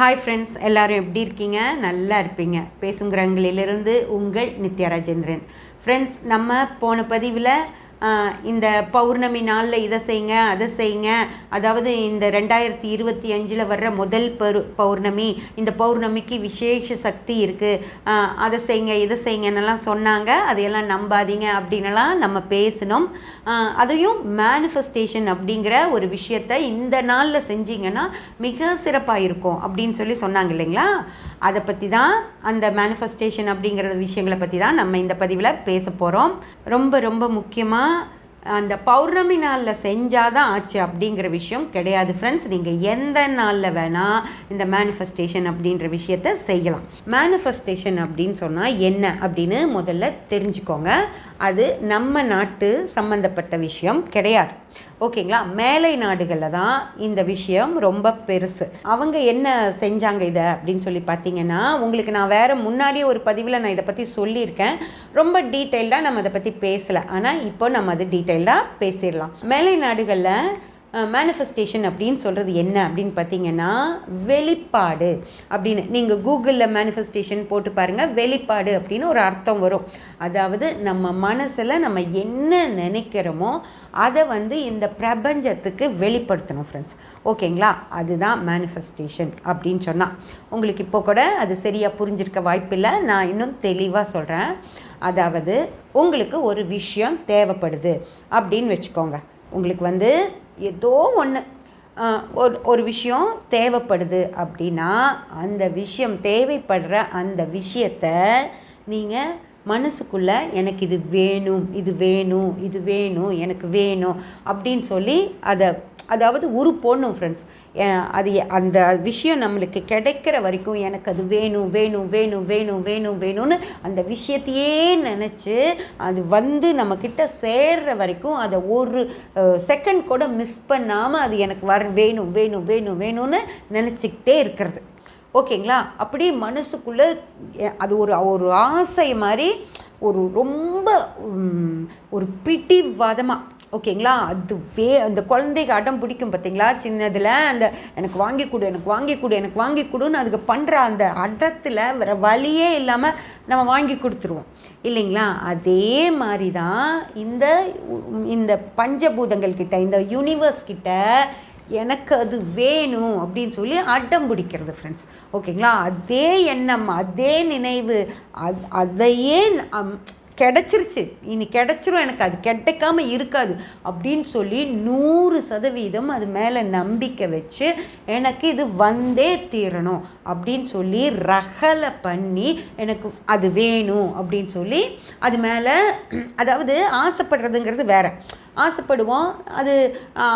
Hi friends எல்லோரும் எப்படி இருக்கீங்க? நல்லா இருப்பீங்க. பேசுங்கிறவங்களிலிருந்து உங்கள் நித்யா ராஜேந்திரன். ஃப்ரெண்ட்ஸ் நம்ம போன பதிவில் இந்த பௌர்ணமி நாளில் இதை செய்யுங்க அதை செய்யுங்க அதாவது இந்த ரெண்டாயிரத்தி இருபத்தி அஞ்சில் வர்ற முதல் பரு பௌர்ணமி இந்த பௌர்ணமிக்கு விசேஷ சக்தி இருக்குது அதை செய்யுங்க இதை செய்யுங்கன்னெல்லாம் சொன்னாங்க. அதையெல்லாம் நம்பாதீங்க அப்படின்லாம் நம்ம பேசினோம். அதையும் மேனிஃபெஸ்டேஷன் அப்படிங்கிற ஒரு விஷயத்தை இந்த நாளில் செஞ்சீங்கன்னா மிக சிறப்பாக இருக்கும் அப்படின்னு சொல்லி சொன்னாங்க இல்லைங்களா? அதை பற்றி தான் அந்த மேனிஃபெஸ்டேஷன் அப்படிங்கிற விஷயங்களை பற்றி தான் நம்ம இந்த பதிவில் பேச போகிறோம் ரொம்ப ரொம்ப முக்கியமாக அந்த பௌர்ணமி நாளில் செஞ்சால் தான் ஆச்சு அப்படிங்கிற விஷயம் கிடையாது ஃப்ரெண்ட்ஸ் நீங்கள் எந்த நாளில் வேணால் இந்த மேனிஃபெஸ்டேஷன் அப்படின்ற விஷயத்த செய்யலாம். மேனிஃபெஸ்டேஷன் அப்படின்னு சொன்னால் என்ன அப்படின்னு முதல்ல தெரிஞ்சுக்கோங்க. அது நம்ம நாட்டு சம்மந்தப்பட்ட விஷயம் கிடையாது. ஓகேங்களா? மேலை நாடுகளில் தான் இந்த விஷயம் ரொம்ப பெருசு. அவங்க என்ன செஞ்சாங்க இதை அப்படின்னு சொல்லி பார்த்தீங்கன்னா உங்களுக்கு நான் வேறு முன்னாடியே ஒரு பதிவில் நான் இதை பற்றி சொல்லியிருக்கேன். ரொம்ப டீட்டெயில்டாக நம்ம அதை பற்றி பேசலை. ஆனால் இப்போ நம்ம அது டீட்டெயில்டாக பேசிடலாம். மேலை நாடுகளில் மேனிஃபெஸ்டேஷன் அப்படின்னு சொல்கிறது என்ன அப்படின்னு பார்த்தீங்கன்னா வெளிப்பாடு அப்படின்னு. நீங்கள் கூகுளில் மேனிஃபெஸ்டேஷன் போட்டு பாருங்கள் வெளிப்பாடு அப்படின்னு ஒரு அர்த்தம் வரும். அதாவது நம்ம மனசில் நம்ம என்ன நினைக்கிறோமோ அதை வந்து இந்த பிரபஞ்சத்துக்கு வெளிப்படுத்தணும் ஃப்ரெண்ட்ஸ் ஓகேங்களா அதுதான் மேனிஃபெஸ்டேஷன் அப்படின்னு சொன்னால் உங்களுக்கு இப்போ கூட அது சரியாக புரிஞ்சிருக்க வாய்ப்பில்லை நான் இன்னும் தெளிவாக சொல்கிறேன் அதாவது உங்களுக்கு ஒரு விஷயம் தேவைப்படுது அப்படின்னு வச்சுக்கோங்க. உங்களுக்கு வந்து ஏதோ ஒன்று ஒரு ஒரு விஷயம் தேவைப்படுது அப்படின்னா அந்த விஷயம் தேவைப்படுற அந்த விஷயத்தை நீங்கள் மனசுக்குள்ளே எனக்கு இது வேணும் இது வேணும் இது வேணும் எனக்கு வேணும் அப்படின்னு சொல்லி அதை அதாவது உரு போடணும் ஃப்ரெண்ட்ஸ் அது அந்த விஷயம் நம்மளுக்கு கிடைக்கிற வரைக்கும் எனக்கு அது வேணும் வேணும் வேணும் வேணும் வேணும் வேணும்னு அந்த விஷயத்தையே நினச்சி அது வந்து நம்மக்கிட்ட சேர்ற வரைக்கும் அதை ஒரு செகண்ட் கூட மிஸ் பண்ணாமல் அது எனக்கு வர வேணும் வேணும் வேணும் வேணும்னு நினச்சிக்கிட்டே இருக்கிறது. ஓகேங்களா? அப்படியே மனசுக்குள்ளே அது ஒரு ஒரு ஆசை மாதிரி ஒரு ரொம்ப ஒரு பிடிவாதமாக ஓகேங்களா? அது வே அந்த குழந்தைக்கு அடம் பிடிக்கும் பார்த்தீங்களா சின்னதில் அந்த எனக்கு வாங்கி கொடு எனக்கு வாங்கி கொடு எனக்கு வாங்கி கொடுன்னு அதுக்கு பண்ணுற அந்த அடத்தில் வேறு வழியே இல்லாமல் நம்ம வாங்கி கொடுத்துருவோம். இல்லைங்களா? அதே மாதிரி தான் இந்த இந்த பஞ்சபூதங்கள் கிட்ட இந்த யூனிவர்ஸ் கிட்ட எனக்கு அது வேணும் அப்படின்னு சொல்லி அடம் பிடிக்கிறது ஃப்ரெண்ட்ஸ் ஓகேங்களா? அதே எண்ணம் அதே நினைவு அதையே கிடச்சிருச்சு. இனி கிடச்சிரும் எனக்கு அது கிடைக்காம இருக்காது. அப்படின்னு சொல்லி நூறு சதவீதம் அது மேலே நம்பிக்கை வச்சு எனக்கு இது வந்தே தீரணும் அப்படின்னு சொல்லி ரகலை பண்ணி எனக்கு அது வேணும் அப்படின்னு சொல்லி அது மேலே அதாவது ஆசைப்படுறதுங்கிறது வேறு. ஆசைப்படுவோம். அது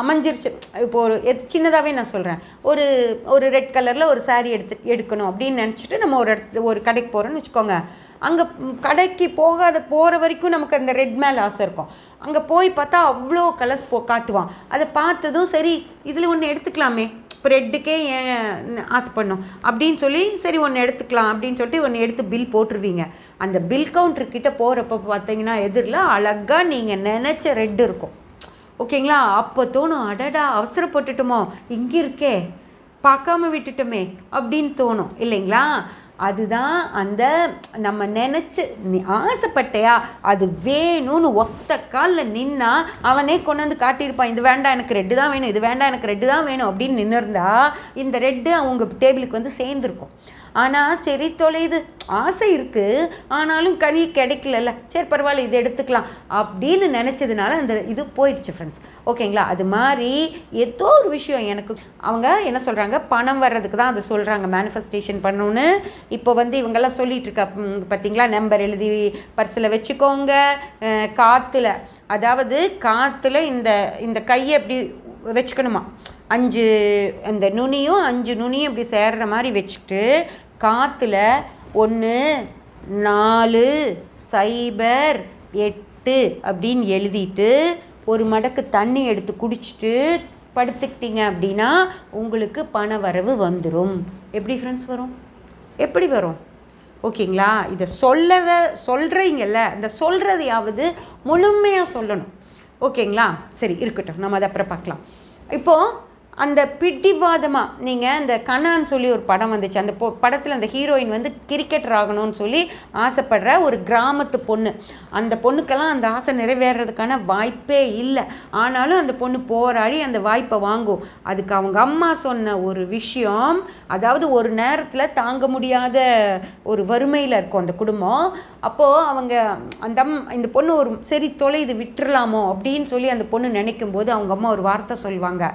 அமைஞ்சிருச்சு. இப்போ ஒரு சின்னதாகவே நான் சொல்கிறேன் ஒரு ஒரு ரெட் கலரில் ஒரு சாரீ எடுத்து எடுக்கணும் அப்படின்னு நினச்சிட்டு நம்ம ஒரு இடத்து ஒரு கடைக்கு போகிறோன்னு வச்சுக்கோங்க. அங்கே கடைக்கு போகாத போகிற வரைக்கும் நமக்கு அந்த ரெட் மேலே ஆசை இருக்கும். அங்கே போய் பார்த்தா அவ்வளோ கலர்ஸ் போ காட்டுவான். அதை பார்த்ததும் சரி இதில் ஒன்று எடுத்துக்கலாமே. ஸ்ப்ரெட்டுக்கே ஏன் ஏன் ஆசைப்படணும்? அப்படின்னு சொல்லி சரி ஒன்று எடுத்துக்கலாம் அப்படின்னு சொல்லிட்டு ஒன்று எடுத்து பில் போட்டுருவீங்க. அந்த பில் கவுண்டர்கிட்ட போகிறப்ப பார்த்தீங்கன்னா எதிரில் அழகாக நீங்கள் நினச்ச ரெட் இருக்கும். ஓகேங்களா? அப்போ தோணும் அடடா அவசரப்பட்டுட்டோமோ இங்கே இருக்கே பார்க்காம விட்டுட்டோமே அப்படின்னு தோணும். இல்லைங்களா? அதுதான் அந்த நம்ம நினச்சி நீ ஆசைப்பட்டையா? அது வேணும்னு ஒத்த காலில் நின்னா அவனே கொண்டு வந்து காட்டியிருப்பான் இது வேண்டாம் எனக்கு ரெட்டு தான் வேணும் இது வேண்டாம் எனக்கு ரெட்டு தான் வேணும் அப்படின்னு நின்றுருந்தா இந்த ரெட்டு அவங்க டேபிளுக்கு வந்து சேர்ந்துருக்கும். ஆனால் சரி தொலையுது ஆசை இருக்குது ஆனாலும் கனி கிடைக்கலல்ல. சரி பரவாயில்ல இதை எடுத்துக்கலாம். அப்படின்னு நினச்சதுனால அந்த இது போயிடுச்சு ஃப்ரெண்ட்ஸ் ஓகேங்களா? அது மாதிரி ஏதோ ஒரு விஷயம் எனக்கு அவங்க என்ன சொல்கிறாங்க பணம் வர்றதுக்கு தான் அதை சொல்கிறாங்க மேனிஃபெஸ்டேஷன் பண்ணணுன்னு இப்போ வந்து இவங்கெல்லாம் சொல்லிட்டு இருக்கா பார்த்தீங்களா நம்பர் எழுதி பர்ஸில் வச்சுக்கோங்க. காற்றுல அதாவது காற்றுல இந்த இந்த கையை அப்படி வச்சுக்கணுமா? அஞ்சு அந்த நுனியும் அஞ்சு நுனியும் இப்படி சேர்ற மாதிரி வச்சுக்கிட்டு காற்றுல ஒன்று நாலு சைபர் எட்டு அப்படின்னு எழுதிட்டு ஒரு மடக்கு தண்ணி எடுத்து குடிச்சிட்டு படுத்துக்கிட்டீங்க அப்படின்னா உங்களுக்கு பண வரவு வந்துடும் எப்படி ஃப்ரெண்ட்ஸ் வரும்? எப்படி வரும்? ஓகேங்களா? இதை சொல்லத சொல்கிறீங்கல்ல இந்த சொல்கிறதையாவது முழுமையாக சொல்லணும். ஓகேங்களா? சரி இருக்கட்டும். நம்ம அதை அப்புறம் பார்க்கலாம். இப்போது அந்த பிடிவாதமாக நீங்கள் அந்த கண்ணான்னு சொல்லி ஒரு படம் வந்துச்சு. அந்த பொ படத்தில் அந்த ஹீரோயின் வந்து கிரிக்கெட்டர் ஆகணும்னு சொல்லி ஆசைப்படுற ஒரு கிராமத்து பொண்ணு. அந்த பொண்ணுக்கெல்லாம் அந்த ஆசை நிறைவேறதுக்கான வாய்ப்பே இல்லை. ஆனாலும் அந்த பொண்ணு போராடி அந்த வாய்ப்பை வாங்கும். அதுக்கு அவங்க அம்மா சொன்ன ஒரு விஷயம் அதாவது ஒரு நேரத்தில் தாங்க முடியாத ஒரு வறுமையில் இருக்கும் அந்த குடும்பம். அப்போது அவங்க அந்த அம் இந்த பொண்ணு ஒரு சரி தொலை இது விட்டுறலாமோ? அப்படின்னு சொல்லி அந்த பொண்ணு நினைக்கும் போது அவங்க அம்மா ஒரு வார்த்தை சொல்லுவாங்க.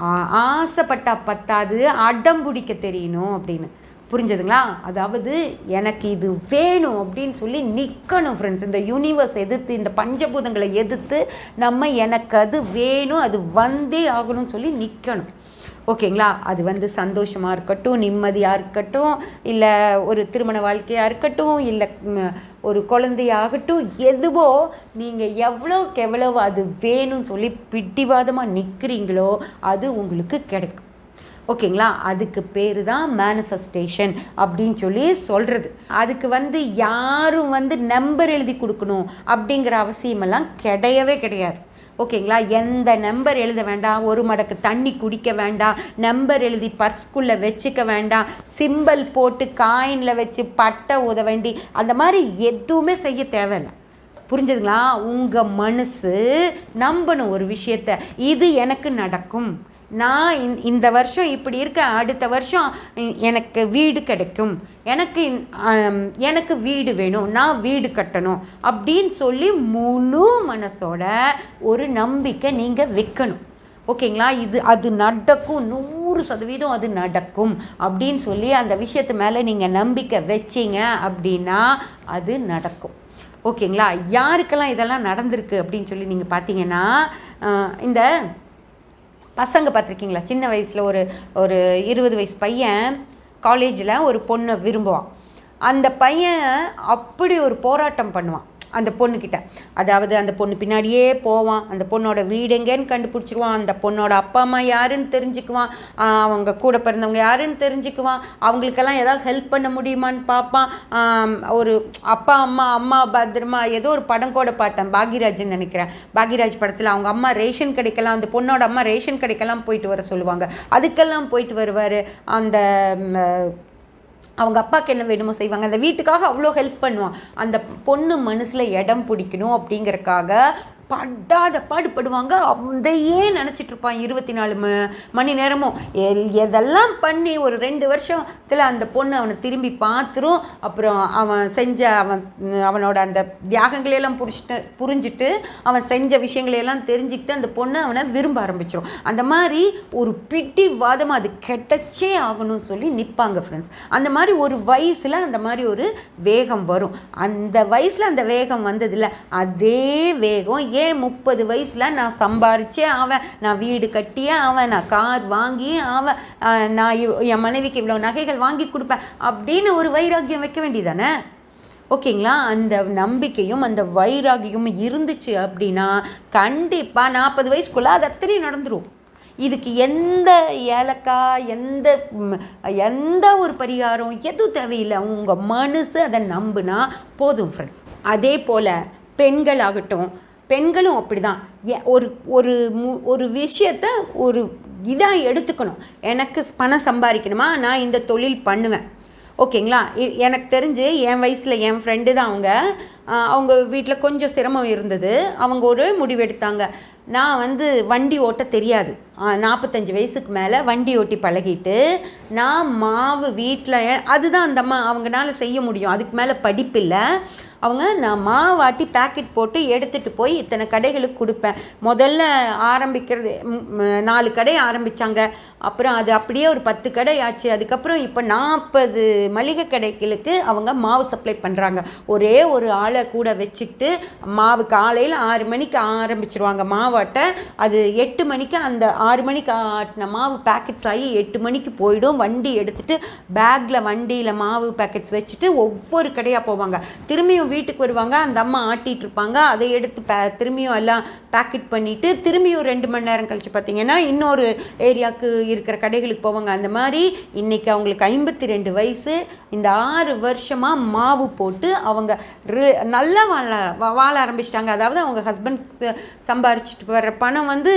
ஆசைப்பட்டால் ஆசைப்பட்டா பத்தாது அடம் பிடிக்க தெரியணும் அப்படின்னு. புரிஞ்சதுங்களா? அதாவது எனக்கு இது வேணும் அப்படின்னு சொல்லி நிற்கணும் ஃப்ரெண்ட்ஸ் இந்த யூனிவர்ஸ் எதிர்த்து இந்த பஞ்சபூதங்களை எதிர்த்து நம்ம எனக்கு அது வேணும் அது வந்தே ஆகணும்னு சொல்லி நிற்கணும் ஓகேங்களா? அது வந்து சந்தோஷமாக இருக்கட்டும் நிம்மதியாக இருக்கட்டும் இல்லை ஒரு திருமண வாழ்க்கையாக இருக்கட்டும் இல்லை ஒரு குழந்தையாகட்டும் எதுவோ நீங்கள் எவ்வளோக்கு எவ்வளோ அது வேணும்னு சொல்லி பிடிவாதமாக நிற்கிறீங்களோ அது உங்களுக்கு கிடைக்கும். ஓகேங்களா? அதுக்கு பேர் தான் மேனிஃபெஸ்டேஷன் அப்படின்னு சொல்லி சொல்கிறது அதுக்கு வந்து யாரும் வந்து நம்பர் எழுதி கொடுக்கணும் அப்படிங்கிற அவசியமெல்லாம் கிடையவே கிடையாது. ஓகேங்களா? எந்த நம்பர் எழுத வேண்டாம் ஒரு மடக்கு தண்ணி குடிக்க வேண்டாம் நம்பர் எழுதி பர்ஸ்குள்ளே வச்சுக்க வேண்டாம் சிம்பல் போட்டு காயினில் வச்சு பட்டை ஊத வேண்டி அந்த மாதிரி எதுவுமே செய்ய தேவையில்லை. புரிஞ்சதுங்களா? உங்கள் மனசு நம்பணும் ஒரு விஷயத்த இது எனக்கு நடக்கும். நான் இந்த- இந்த வருஷம் இப்படி இருக்க அடுத்த வருஷம் எனக்கு வீடு கிடைக்கும். எனக்கு எனக்கு வீடு வேணும். நான் வீடு கட்டணும். அப்படின்னு சொல்லி முழு மனசோட ஒரு நம்பிக்கை நீங்கள் வைக்கணும். ஓகேங்களா? இது அது நடக்கும். நூறு சதவீதம் அது நடக்கும். அப்படின்னு சொல்லி அந்த விஷயத்து மேலே நீங்கள் நம்பிக்கை வச்சீங்க அப்படின்னா அது நடக்கும். ஓகேங்களா? யாருக்கெல்லாம் இதெல்லாம் நடந்திருக்கு அப்படின்னு சொல்லி நீங்கள் பார்த்தீங்கன்னா இந்த பசங்க பார்த்துருக்கீங்களா? சின்ன வயசில் ஒரு ஒரு இருபது வயசு பையன் காலேஜில் ஒரு பொண்ணை விரும்புவான். அந்த பையன் அப்படி ஒரு போராட்டம் பண்ணுவான். அந்த பொண்ணுக்கிட்ட. அதாவது அந்த பொண்ணு பின்னாடியே போவான். அந்த பொண்ணோட வீடு எங்கேன்னு கண்டுபிடிச்சிருவான். அந்த பொண்ணோட அப்பா அம்மா யாருன்னு தெரிஞ்சுக்குவான். அவங்க கூட பிறந்தவங்க யாருன்னு தெரிஞ்சுக்குவான். அவங்களுக்கெல்லாம் ஏதாவது ஹெல்ப் பண்ண முடியுமான்னு பார்ப்பான். ஒரு அப்பா அம்மா அம்மா பத்திரமா ஏதோ ஒரு படம் கூட பார்த்தேன். பாக்யராஜ்னு நினைக்கிறேன். பாக்யராஜ் படத்தில் அவங்க அம்மா ரேஷன் கடைக்கெல்லாம் அந்த பொண்ணோட அம்மா ரேஷன் கடைக்கெல்லாம் போயிட்டு வர சொல்லுவாங்க. அதுக்கெல்லாம் போயிட்டு வருவார். அந்த அவங்க அப்பாவுக்கு என்ன வேணுமோ செய்வாங்க. அந்த வீட்டுக்காக அவ்வளோ ஹெல்ப் பண்ணுவான். அந்த பொண்ணு மனசில் இடம் பிடிக்கணும் அப்படிங்கறக்காக படாத பாடுபடுவாங்க. அதையே நினச்சிட்டு இருப்பான் இருபத்தி நாலு ம மணி நேரமும். எல் எதெல்லாம் பண்ணி ஒரு ரெண்டு வருஷத்தில் அந்த பொண்ணு அவனை திரும்பி பார்த்துரும் அப்புறம் அவன் செஞ்ச அவன் அவனோட அந்த தியாகங்களையெல்லாம் புரிச்சிட்டு புரிஞ்சுட்டு அவன் செஞ்ச விஷயங்களையெல்லாம் தெரிஞ்சுக்கிட்டு அந்த பொண்ணு அவனை விரும்ப ஆரம்பிச்சிடும் அந்த மாதிரி ஒரு பிட்டி வாதமாக அது கெட்டச்சே ஆகணும்னு சொல்லி நிற்பாங்க ஃப்ரெண்ட்ஸ் அந்த மாதிரி ஒரு வயசில் அந்த மாதிரி ஒரு வேகம் வரும். அந்த வயசில் அந்த வேகம் வந்ததில்ல. அதே வேகம் ஏன் முப்பது வயசில் நான் சம்பாரிச்சே அவன் நான் வீடு கட்டியே அவன் நான் கார் வாங்கி அவன் நான் என் மனைவிக்கு இவ்வளோ நகைகள் வாங்கி கொடுப்பேன் அப்படின்னு ஒரு வைராக்கியம் வைக்க வேண்டியதானே? ஓகேங்களா? அந்த நம்பிக்கையும் அந்த வைராகியும் இருந்துச்சு அப்படின்னா கண்டிப்பாக நாற்பது வயசுக்குள்ளே அது அத்தனையும் நடந்துடும் இதுக்கு எந்த ஏலக்காய் எந்த எந்த ஒரு பரிகாரம் எதுவும் தேவையில்லை. உங்கள் மனசு அதை நம்புனா போதும் ஃப்ரெண்ட்ஸ் அதே போல் பெண்கள் ஆகட்டும் பெண்களும் அப்படிதான். எ- ஒரு ஒரு மு- ஒரு விஷயத்த ஒரு இதாக எடுத்துக்கணும். எனக்கு பணம் சம்பாதிக்கணுமா? நான் இந்த தொழில் பண்ணுவேன். ஓகேங்களா? எனக்கு தெரிஞ்சு என் வயசில் என் ஃப்ரெண்டு தான் அவங்க. அவங்க வீட்டில் கொஞ்சம் சிரமம் இருந்தது. அவங்க ஒரு முடிவெடுத்தாங்க. நான் வந்து வண்டி ஓட்ட தெரியாது. நாற்பத்தஞ்சு வயசுக்கு மேலே வண்டி ஓட்டி பழகிட்டு நான் மாவு வீட்டில் அதுதான் அந்த அம்மா அவங்கனால செய்ய முடியும். அதுக்கு மேலே படிப்பு இல்லை. அவங்க நான் மாவாட்டி பேக்கெட் போட்டு எடுத்துகிட்டு போய் இத்தனை கடைகளுக்கு கொடுப்பேன். முதல்ல ஆரம்பிக்கிறது நாலு கடை ஆரம்பித்தாங்க அப்புறம் அது அப்படியே ஒரு பத்து கடை ஆச்சு. அதுக்கப்புறம் இப்போ நாற்பது மளிகை கடைகளுக்கு அவங்க மாவு சப்ளை பண்ணுறாங்க ஒரே ஒரு ஆளை கூட வச்சுக்கிட்டு மாவு காலையில் ஆறு மணிக்கு ஆரம்பிச்சிருவாங்க மாவாட்ட. அது எட்டு மணிக்கு அந்த ஆறு மணிக்கு ஆட்டின மாவு பேக்கெட்ஸ் ஆகி எட்டு மணிக்கு போயிடும். வண்டி எடுத்துகிட்டு பேக்கில் வண்டியில் மாவு பேக்கெட்ஸ் வச்சுட்டு ஒவ்வொரு கடையாக போவாங்க. திரும்பியும் வீட்டுக்கு வருவாங்க அந்த அம்மா ஆட்டிகிட்டு இருப்பாங்க அதை எடுத்து பே திரும்பியும் எல்லாம் பேக்கெட் பண்ணிவிட்டு திரும்பியும் ரெண்டு மணி நேரம் கழித்து பார்த்தீங்கன்னா இன்னொரு ஏரியாவுக்கு இருக்கிற கடைகளுக்கு போவாங்க. அந்த மாதிரி இன்றைக்கி அவங்களுக்கு ஐம்பத்தி ரெண்டு வயசு. இந்த ஆறு வருஷமாக மாவு போட்டு அவங்க நல்லா வாழ வாழ ஆரம்பிச்சிட்டாங்க. அதாவது அவங்க ஹஸ்பண்ட் சம்பாரிச்சிட்டு வர்ற பணம் வந்து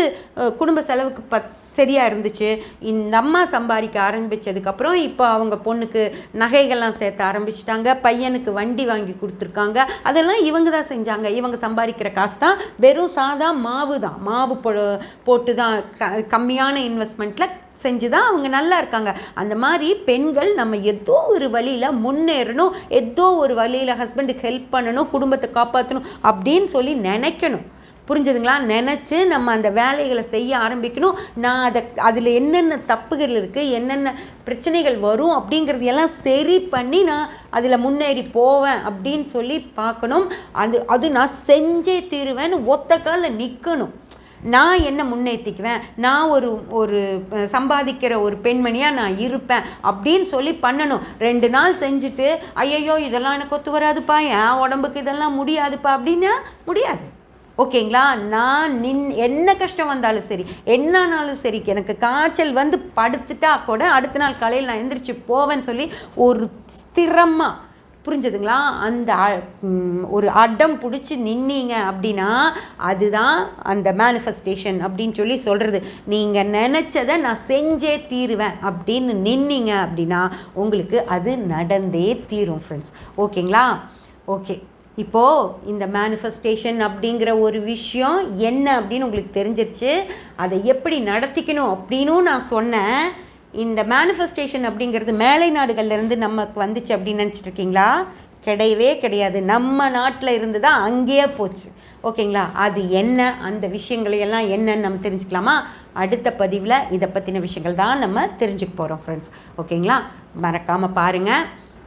குடும்ப செலவுக்கு பத் சரியாக இருந்துச்சு. இந்த அம்மா சம்பாதிக்க ஆரம்பித்ததுக்கப்புறம் இப்போ அவங்க பொண்ணுக்கு நகைகள்லாம் சேர்த்த ஆரம்பிச்சிட்டாங்க. பையனுக்கு வண்டி வாங்கி கொடுத்துருக்காங்க. அதெல்லாம் இவங்க தான் செஞ்சாங்க. இவங்க சம்பாதிக்கிற காசு தான் வெறும் சாதா மாவு தான் மாவு போ போட்டு தான் க கம்மியான இன்வெஸ்ட்மெண்ட்டில் செஞ்சு தான் அவங்க நல்லா இருக்காங்க. அந்த மாதிரி பெண்கள் நம்ம ஏதோ ஒரு வழியில் முன்னேறணும். ஏதோ ஒரு வழியில் ஹஸ்பண்டுக்கு ஹெல்ப் பண்ணணும் குடும்பத்தை காப்பாற்றணும் அப்படின்னு சொல்லி நினைக்கணும். புரிஞ்சுதுங்களா? நினச்சி நம்ம அந்த வேலைகளை செய்ய ஆரம்பிக்கணும். நான் அதை அதில் என்னென்ன தப்புகள் இருக்குது என்னென்ன பிரச்சனைகள் வரும் அப்படிங்கிறது எல்லாம் சரி பண்ணி நான் அதில் முன்னேறி போவேன் அப்படின்னு சொல்லி பார்க்கணும். அது அது நான் செஞ்சே தீருவேன்னு ஒத்த காலில் நிற்கணும் நான் என்ன முன்னேற்றிக்குவேன் நான் ஒரு ஒரு சம்பாதிக்கிற ஒரு பெண்மணியாக நான் இருப்பேன் அப்படின்னு சொல்லி பண்ணணும். ரெண்டு நாள் செஞ்சுட்டு ஐயையோ இதெல்லாம் எனக்கு ஒத்து வராதுப்பா என் உடம்புக்கு இதெல்லாம் முடியாதுப்பா அப்படின்னா முடியாது. ஓகேங்களா? நான் நின் என்ன கஷ்டம் வந்தாலும் சரி என்னானாலும் சரி எனக்கு காய்ச்சல் வந்து படுத்துட்டா கூட அடுத்த நாள் காலையில் நான் எந்திரிச்சு போவேன்னு சொல்லி ஒரு ஸ்திரமாக புரிஞ்சதுங்களா? அந்த ஒரு அடம் பிடிச்சி நின்னீங்க அப்படின்னா அதுதான் அந்த மேனிஃபெஸ்டேஷன் அப்படின்னு சொல்லி சொல்கிறது நீங்கள் நினச்சதை நான் செஞ்சே தீருவேன் அப்படின்னு நின்னீங்க அப்படின்னா உங்களுக்கு அது நடந்தே தீரும் ஃப்ரெண்ட்ஸ் ஓகேங்களா? ஓகே. இப்போது இந்த மேனிஃபெஸ்டேஷன் அப்படிங்கிற ஒரு விஷயம் என்ன அப்படின்னு உங்களுக்கு தெரிஞ்சிருச்சு. அதை எப்படி நடத்திக்கணும் அப்படின்னும் நான் சொன்னேன். இந்த மேனிஃபெஸ்டேஷன் அப்படிங்கிறது மேலை நாடுகள்லேருந்து நமக்கு வந்துச்சு அப்படின்னு நினச்சிட்ருக்கீங்களா கிடையவே கிடையாது. நம்ம நாட்டில் இருந்து தான் அங்கேயே போச்சு. ஓகேங்களா? அது என்ன? அந்த விஷயங்களையெல்லாம் என்னன்னு நம்ம தெரிஞ்சுக்கலாமா? அடுத்த பதிவில் இதை பற்றின விஷயங்கள் தான் நம்ம தெரிஞ்சுக்க போகிறோம் ஃப்ரெண்ட்ஸ் ஓகேங்களா? மறக்காமல் பாருங்கள்